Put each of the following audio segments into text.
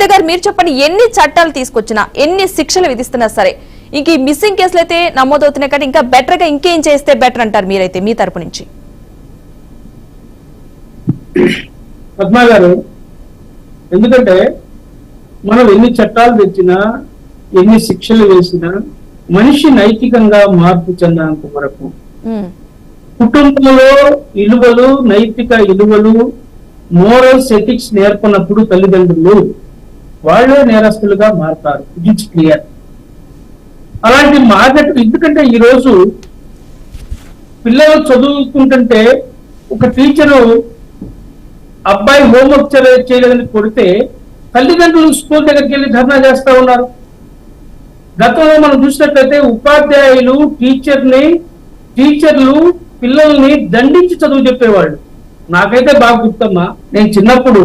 జయద గారు మీరు చెప్పండి ఎన్ని చట్టాలు తీసుకొచ్చినా ఎన్ని శిక్షలు విధిస్తున్నా సరే ఇంక ఈ మిస్సింగ్ కేసులు అయితే నమోదవుతున్నాయి కానీ ఇంకా బెటర్గా ఇంకేం చేస్తే బెటర్ అంటారు మీరైతే మీ తరపు నుంచి? పద్మా గారు ఎందుకంటే మనం ఎన్ని చట్టాలు తెచ్చినా ఎన్ని శిక్షలు వేసినా మనిషి నైతికంగా మార్పు చెందినంత వరకు కుటుంబంలో విలువలు నైతిక విలువలు మోరల్స్ ఎథిక్స్ నేర్పనప్పుడు తల్లిదండ్రులు వాళ్ళే నేరస్తులుగా మారతారు. ఇట్స్ క్లియర్ అలాంటి మార్కెట్ ఎందుకంటే ఈ రోజు పిల్లలు చదువుకుంటుంటే ఒక టీచరు అబ్బాయి హోంవర్క్ చేయలేదని కొడితే తల్లిదండ్రులు స్కూల్ దగ్గరికి వెళ్ళి ధర్నా చేస్తా ఉన్నారు. గతంలో మనం చూసినట్లయితే ఉపాధ్యాయులు టీచర్ని టీచర్లు పిల్లల్ని దండించి చదువు చెప్పేవాళ్ళు. నాకైతే బాగా గుర్తమ్మా. నేను చిన్నప్పుడు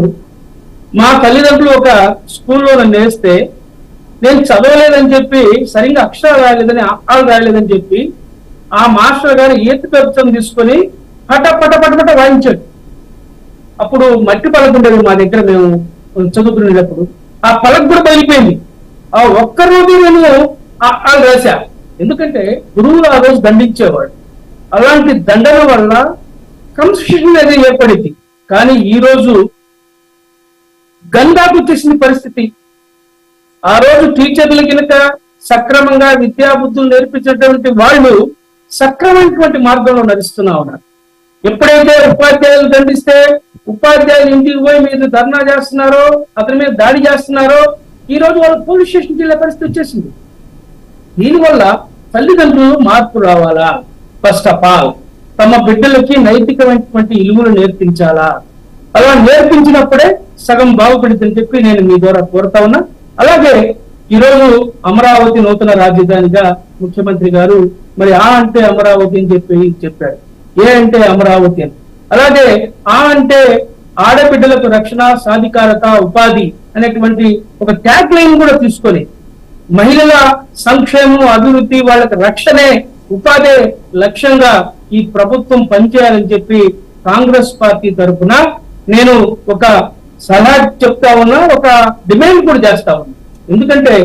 మా తల్లిదండ్రులు ఒక స్కూల్లో నన్ను వేస్తే నేను చదవలేదని చెప్పి సరిగ్గా అక్షరాలు రాయలేదని ఆలు రాయలేదని చెప్పి ఆ మాస్టర్ గారు ఈత పెంచం తీసుకొని పట పట పట పట వాయించాడు. అప్పుడు మట్టి పలక ఉండేది మా దగ్గర మేము చదువుకునేటప్పుడు. ఆ పలక కూడా పగిలిపోయింది ఆ ఒక్క రోజు నేను ఆ- రాశా. ఎందుకంటే గురువులు ఆ రోజు దండించేవాడు అలాంటి దండన వల్ల క్రమశిక్షణ అనేది ఏర్పడింది. కానీ ఈ రోజు గంగాకు వచ్చేసిన పరిస్థితి. ఆ రోజు టీచర్లు కనుక సక్రమంగా విద్యాబుద్ధులు నేర్పించేటువంటి వాళ్ళు సక్రమైనటువంటి మార్గంలో నడుస్తున్నా ఉన్నారు. ఎప్పుడైతే ఉపాధ్యాయులు దండిస్తే ఉపాధ్యాయులు ఇంటికి పోయి మీరు ధర్నా చేస్తున్నారో అతని మీద దాడి చేస్తున్నారో ఈ రోజు వాళ్ళు పోలీస్ స్టేషన్కి వెళ్ళే పరిస్థితి వచ్చేసింది. దీనివల్ల తల్లిదండ్రులు మార్పు రావాలా? ఫస్ట్ ఆఫ్ ఆల్ తమ బిడ్డలకి నైతికమైనటువంటి ఇలువలు నేర్పించాలా? అలా నేర్పించినప్పుడే సగం బాగుపడుతుందని చెప్పి నేను మీ ద్వారా కోరుతా ఉన్నా. అలాగే ఈరోజు అమరావతి నూతన రాజధానిగా ముఖ్యమంత్రి గారు మరి ఆ అంటే అమరావతి అని చెప్పి చెప్పాడు ఏ అంటే అమరావతి అని. అలాగే ఆ అంటే ఆడబిడ్డలకు రక్షణ సాధికారత ఉపాధి అనేటువంటి ఒక ట్యాగ్ లైన్ కూడా తీసుకొని మహిళల సంక్షేమం అభివృద్ధి వాళ్ళకి రక్షణే ఉపాధి లక్ష్యంగా ఈ ప్రభుత్వం పనిచేయాలని చెప్పి కాంగ్రెస్ పార్టీ తరఫున నేను ఒక సలహా చెప్తా ఉన్నా ఒక డిమాండ్ కూడా చేస్తా ఉన్నా. ఎందుకంటే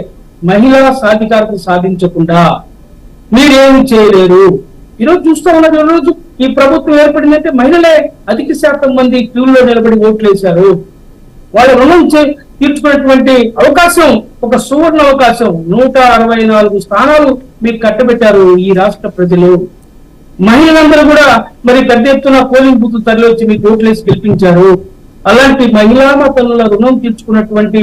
మహిళా సాధికారత సాధించకుండా మీరేం చేయలేరు. ఈరోజు చూస్తా ఉన్నది రోజు ఈ ప్రభుత్వం ఏర్పడిందంటే మహిళలే అధిక శాతం మంది క్యూలో నిలబడి ఓట్లు వేశారు వాళ్ళ రుణం తీర్చుకునేటువంటి అవకాశం ఒక సువర్ణ అవకాశం నూట అరవై నాలుగు స్థానాలు మీకు కట్టబెట్టారు ఈ రాష్ట్ర ప్రజలు. మహిళలందరూ కూడా మరి పెద్ద ఎత్తున పోలింగ్ బూత్ తరలి వచ్చి మీకు ఓట్లేసి గెలిపించారు. అలాంటి మహిళా తల్లుల రుణం తీర్చుకున్నటువంటి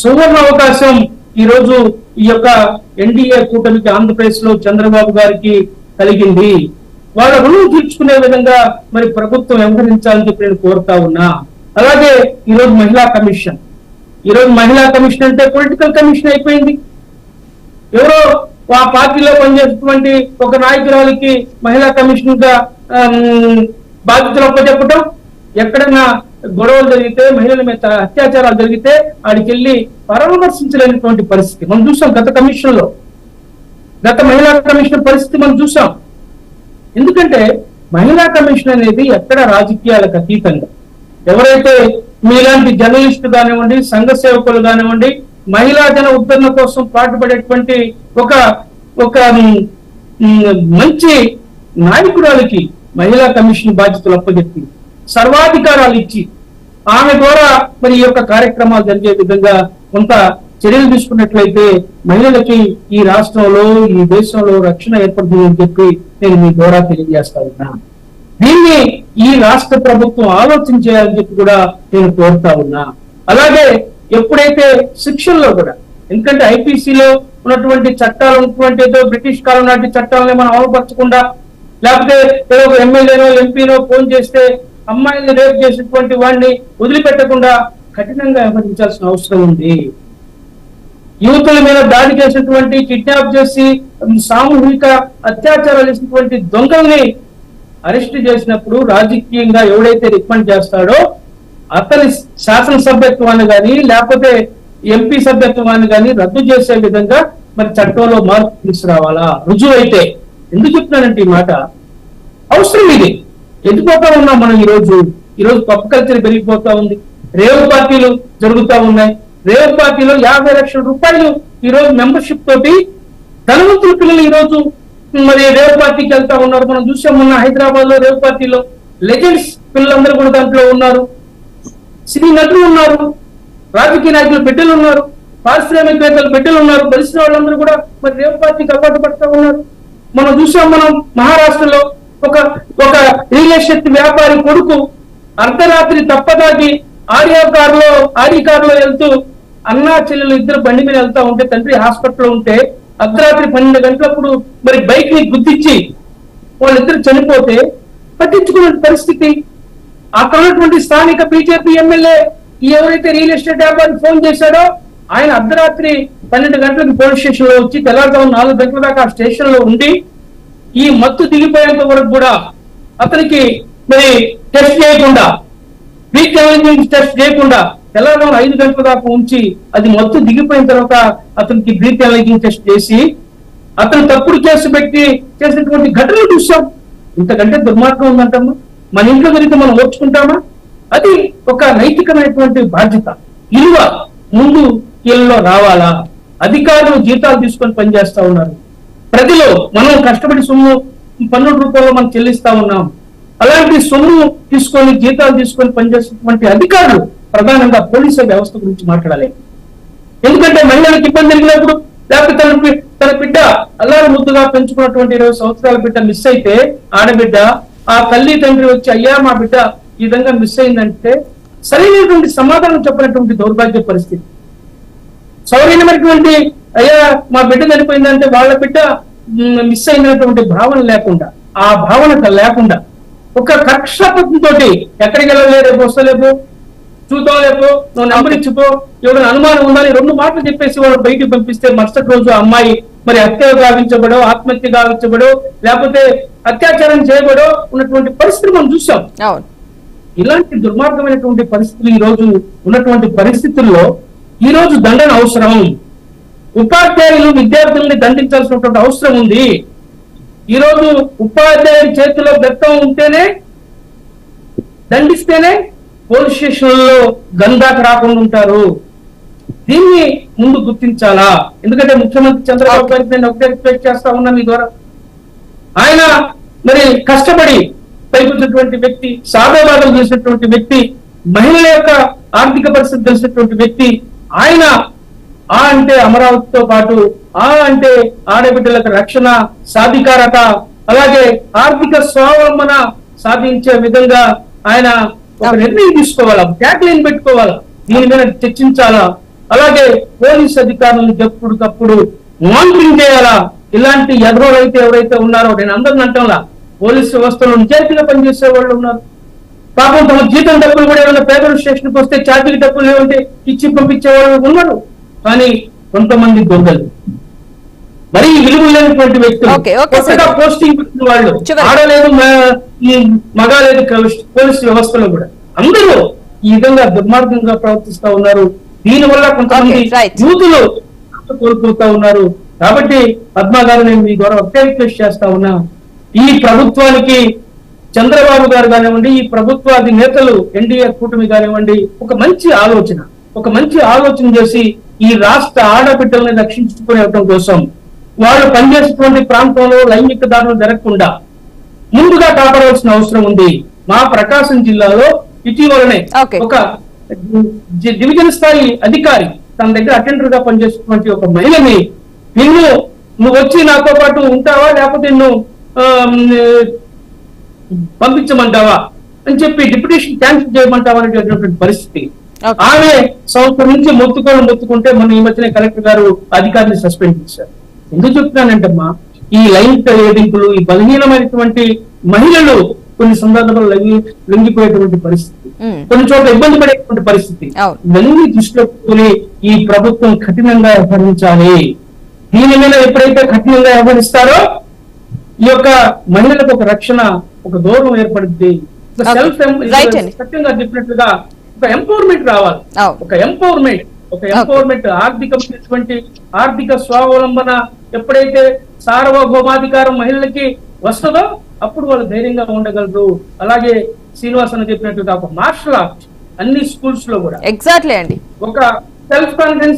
సువర్ణ అవకాశం ఈ రోజు ఈ యొక్క ఎన్డీఏ కూటమికి ఆంధ్రప్రదేశ్లో చంద్రబాబు గారికి కలిగింది. వాళ్ళ రుణం తీర్చుకునే విధంగా మరి ప్రభుత్వం వ్యవహరించాలని చెప్పి నేను కోరుతా ఉన్నా. అలాగే ఈరోజు మహిళా కమిషన్. ఈ రోజు మహిళా కమిషన్ అంటే పొలిటికల్ కమిషన్ అయిపోయింది. ఎవరో ఆ పార్టీలో పనిచేసినటువంటి ఒక నాయకురాలికి మహిళా కమిషన్గా బాధ్యతలు అప్పచెప్పటం ఎక్కడైనా గొడవలు జరిగితే మహిళల మీద అత్యాచారాలు జరిగితే ఆడికి వెళ్ళి పరామర్శించలేనటువంటి పరిస్థితి మనం చూసాం గత కమిషన్లో గత మహిళా కమిషన్ పరిస్థితి మనం చూసాం. ఎందుకంటే మహిళా కమిషన్ అనేది ఎక్కడ రాజకీయాలకు అతీతంగా. ఎవరైతే మీలాంటి జర్నలిస్టు కానివ్వండి సంఘ సేవకులు కానివ్వండి మహిళా జన ఉద్ధరణ కోసం పాటుపడేటువంటి ఒక ఒక మంచి నాయకురాలకి మహిళా కమిషన్ బాధ్యతలు అప్పచెప్పి సర్వాధికారాలు ఇచ్చి ఆమె ద్వారా మరి ఈ యొక్క కార్యక్రమాలు జరిగే విధంగా కొంత చర్యలు తీసుకున్నట్లయితే మహిళలకి ఈ రాష్ట్రంలో ఈ దేశంలో రక్షణ ఏర్పడుతుందని చెప్పి నేను మీ ద్వారా తెలియజేస్తా ఉన్నా. దీన్ని ఈ రాష్ట్ర ప్రభుత్వం ఆలోచించేయాలని చెప్పి కూడా నేను కోరుతా ఉన్నా. అలాగే ఎప్పుడైతే శిక్షణలో కూడా ఎందుకంటే ఐపీసీలో ఉన్నటువంటి చట్టాలు ఉన్నటువంటి ఏదో బ్రిటిష్ కాలం నాటి చట్టాలని మనం అమలుపరచకుండా లేకపోతే ఏదో ఒక ఎమ్మెల్యేనో ఎంపీనో ఫోన్ చేస్తే అమ్మాయిని రేపు చేసినటువంటి వాడిని వదిలిపెట్టకుండా కఠినంగా వ్యవహరించాల్సిన అవసరం ఉంది. యువతుల మీద దాడి చేసినటువంటి కిడ్నాప్ చేసి సామూహిక అత్యాచారాలు చేసినటువంటి దొంగల్ని అరెస్ట్ చేసినప్పుడు రాజకీయంగా ఎవడైతే రికమెండ్ చేస్తాడో అతని శాసనసభ్యత్వాన్ని కానీ లేకపోతే ఎంపీ సభ్యత్వాన్ని కానీ రద్దు చేసే విధంగా మరి చట్టంలో మార్పు తీసుకురావాలా? రుజువు అయితే ఎందుకు చెప్తున్నానంటే ఈ మాట? అవసరం ఇది. ఎదిపోతా ఉన్నాం మనం ఈ రోజు ఈ రోజు పప్పు కల్చర్ పెరిగిపోతా ఉంది. రేవు పార్టీలు జరుగుతా ఉన్నాయి. రేవ్ పార్టీలో యాభై లక్షల రూపాయలు ఈ రోజు మెంబర్షిప్ తోటి ధనవంతుల పిల్లలు ఈరోజు మరి రేవ్ పార్టీకి వెళ్తా ఉన్నారు. మనం చూసాం మొన్న హైదరాబాద్లో రేవ్ పార్టీలో లెజెండ్స్ పిల్లలందరూ కూడా దాంట్లో ఉన్నారు. సినీ నటులు ఉన్నారు రాజకీయ నాయకులు బిడ్డలు ఉన్నారు పారిశ్రామికవేత్తలు బిడ్డలు ఉన్నారు తెలిసిన వాళ్ళందరూ కూడా మరి రేవ్ పార్టీకి అలవాటు పడుతూ ఉన్నారు. మనం చూసాం మనం మహారాష్ట్రలో ఒక ఒక రియల్ ఎస్టేట్ వ్యాపారి కొడుకు అర్ధరాత్రి తప్పదాగి ఆడియో కారులో ఆడి కారులో వెళ్తూ అన్నా చెల్లెలు ఇద్దరు బండి మీద వెళ్తా ఉంటే తండ్రి హాస్పిటల్లో ఉంటే అర్ధరాత్రి పన్నెండు గంటలప్పుడు మరి బైక్ని గుద్దిచ్చి వాళ్ళిద్దరు చనిపోతే పట్టించుకునే పరిస్థితి. అక్కడ ఉన్నటువంటి స్థానిక బీజేపీ ఎమ్మెల్యే ఎవరైతే రియల్ ఎస్టేట్ వ్యాపారి ఫోన్ చేశాడో ఆయన అర్ధరాత్రి పన్నెండు గంటలకు పోలీస్ స్టేషన్లో వచ్చి తెల్లారుజాము నాలుగు గంటల దాకా ఆ స్టేషన్లో ఉండి ఈ మత్తు దిగిపోయేంత వరకు కూడా అతనికి మరి టెస్ట్ చేయకుండా బ్రీత్ టెస్ట్ చేయకుండా తెల్లారుజాము ఐదు గంటల దాకా ఉంచి అది మత్తు దిగిపోయిన తర్వాత అతనికి బ్రీత్ ఎలైజింగ్ టెస్ట్ చేసి అతను తప్పుడు కేసు పెట్టి చేసినటువంటి ఘటనలు చూసాం ఇంతకంటే దుర్మార్గం ఉందంటమ్మా. మన ఇంట్లో గురించి మనం ఓర్చుకుంటామా? అది ఒక నైతికమైనటువంటి బాధ్యత. ఇలువ ముందు ఇళ్ళలో రావాలా? అధికారులు జీతాలు తీసుకొని పనిచేస్తా ఉన్నారు. ప్రజలు మనం కష్టపడి సొమ్ము పన్నుల రూపంలో మనం చెల్లిస్తా ఉన్నాం. అలాంటి సొమ్ము తీసుకొని జీతాలు తీసుకొని పనిచేసినటువంటి అధికారులు ప్రధానంగా పోలీసు వ్యవస్థ గురించి మాట్లాడాలి. ఎందుకంటే మహిళలకు ఇబ్బంది జరిగినప్పుడు లేకపోతే తన తన బిడ్డ అల్లారు ముద్దుగా పెంచుకున్నటువంటి ఇరవై సంవత్సరాల బిడ్డ మిస్ అయితే ఆడబిడ్డ ఆ తల్లి తండ్రి వచ్చి అయ్యా మా బిడ్డ ఈ విధంగా మిస్ అయిందంటే సరైనటువంటి సమాధానం చెప్పినటువంటి దౌర్భాగ్య పరిస్థితి. సౌరైనమైనటువంటి అయ్యా మా బిడ్డ చనిపోయిందంటే వాళ్ళ బిడ్డ మిస్ అయినటువంటి భావన లేకుండా ఆ భావన లేకుండా ఒక కక్షపత్నితో ఎక్కడికి వెళ్ళలే రేపు వస్తలేపు చూద్దాం లేపు నువ్వు నెంబర్ ఇచ్చిపో ఎవరైనా అనుమానం ఉందని రెండు మాటలు చెప్పేసి వాళ్ళు బయటికి పంపిస్తే మరుసటి రోజు ఆ అమ్మాయి మరి హత్య గావించబడో ఆత్మహత్య గావించబడో లేకపోతే అత్యాచారం చేయబడో ఉన్నటువంటి పరిస్థితి మనం చూసాం. ఇలాంటి దుర్మార్గమైనటువంటి పరిస్థితులు ఈ రోజు ఉన్నటువంటి పరిస్థితుల్లో ఈ రోజు దండన అవసరం. ఉపాధ్యాయులు విద్యార్థుల్ని దండించాల్సినటువంటి అవసరం ఉంది. ఈ రోజు ఉపాధ్యాయుడి చేతిలో బెత్తం ఉంటేనే దండిస్తేనే పోలీస్ స్టేషన్లలో గంధాకు రాకుండా ఉంటారు. దీన్ని ముందు గుర్తించాలా? ఎందుకంటే ముఖ్యమంత్రి చంద్రబాబు గారికి నేను ఒకటే రిక్వెస్ట్ చేస్తా ఉన్నా మీ ద్వారా. ఆయన మరి కష్టపడి పైకొచ్చినటువంటి వ్యక్తి సాధోబాధం చేసినటువంటి వ్యక్తి మహిళల యొక్క ఆర్థిక పరిస్థితి తెలిసినటువంటి వ్యక్తి ఆయన ఆ అంటే అమరావతితో పాటు ఆ అంటే ఆడబిడ్డలకు రక్షణ సాధికారత అలాగే ఆర్థిక స్వావలంబన సాధించే విధంగా ఆయన ఒక నిర్ణయం తీసుకోవాలా? ట్యాగ్ లైన్ పెట్టుకోవాలా? దీని మీద చర్చించాలా? అలాగే పోలీస్ అధికారులను ఎప్పటికప్పుడు మానిటరింగ్ చేయాలా? ఇలాంటి ఎదరోలైతే ఎవరైతే ఉన్నారో నేను అందరిని అంటాంలా పోలీస్ వ్యవస్థలో నిజాయితీగా పనిచేసే వాళ్ళు ఉన్నారు. పాపం తమ జీతం డబ్బులు కూడా ఏమైనా పేదల స్టేషన్కి వస్తే ఛార్జీకి డబ్బులు ఏమంటే ఇచ్చి పంపించే వాళ్ళు ఉన్నారు. కానీ కొంతమంది దొంగలు. మరి విలువ లేనటువంటి వ్యక్తులు. పోస్టింగ్ పెట్టిన వాళ్ళు. ఆడలేదు మ- ఈ మగాలేదు పోలీస్ వ్యవస్థలో కూడా. అందరూ ఈ విధంగా దుర్మార్గంగా ప్రవర్తిస్తా ఉన్నారు. దీని వల్ల కొంతమంది. యూతులు కోల్పోతా ఉన్నారు కాబట్టి పద్మా గారు నేను మీ ద్వారా ఒకటే రిక్వెస్ట్ చేస్తా ఉన్నా ఈ ప్రభుత్వానికి చంద్రబాబు గారు కానివ్వండి ఈ ప్రభుత్వ నేతలు ఎన్డీఏ కూటమి కానివ్వండి ఒక మంచి ఆలోచన ఒక మంచి ఆలోచన చేసి ఈ రాష్ట్ర ఆడబిడ్డల్ని రక్షించుకునేవడం కోసం వాళ్ళు పనిచేసేటువంటి ప్రాంతంలో లైంగిక దాడులు జరగకుండా ముందుగా కాపాడవలసిన అవసరం ఉంది మా ప్రకాశం జిల్లాలో ఇటీవలనే. ఒక డివిజన్ స్థాయి అధికారి తన దగ్గర అటెండర్గా పనిచేస్తున్నటువంటి ఒక మహిళని నిన్ను నువ్వు వచ్చి నాతో పాటు ఉంటావా? లేకపోతే నిన్ను పంపించమంటావా? అని చెప్పి డిప్యుటేషన్ క్యాన్సిల్ చేయమంటావా అనేటటువంటి పరిస్థితి. ఆమె సంవత్సరం నుంచి మొత్తుకొని మొత్తుకుంటే మొన్న ఈ మధ్యనే కలెక్టర్ గారు అధికారిని సస్పెండ్ చేశారు. ఎందుకు చెప్తున్నానంటమ్మా? ఈ లైంగిక వేధింపులు ఈ బలహీనమైనటువంటి మహిళలు కొన్ని సందర్భాల్లో లొంగి లొంగిపోయేటువంటి పరిస్థితి. కొన్ని చోట్ల ఇబ్బంది పడేటువంటి పరిస్థితి. ఇవన్నీ దృష్టిలో పెట్టుకుని ఈ ప్రభుత్వం కఠినంగా వ్యవహరించాలి దీని మీద ఎప్పుడైతే కఠినంగా వ్యవహరిస్తారో ఈ యొక్క మహిళలకు ఒక రక్షణ ఒక గౌరవం ఏర్పడుద్ది. సెల్ఫ్. సత్యంగా చెప్పినట్లుగా ఒక ఎంపవర్మెంట్ రావాలి. ఒక ఎంపవర్మెంట్ ఒక ఎంపవర్మెంట్ ఆర్థికమైనటువంటి ఆర్థిక స్వావలంబన ఎప్పుడైతే సార్వభౌమాధికారం మహిళలకి వస్తుందో అప్పుడు వాళ్ళు ధైర్యంగా ఉండగలరు అలాగే శ్రీనివాసన్ చెప్పినట్టుగా ఒక మార్షల్ ఆర్ట్ అన్ని స్కూల్స్లో కూడా. ఎగ్జాక్ట్లీ అండి. ఒక సెల్ఫ్ కాన్ఫిడెన్స్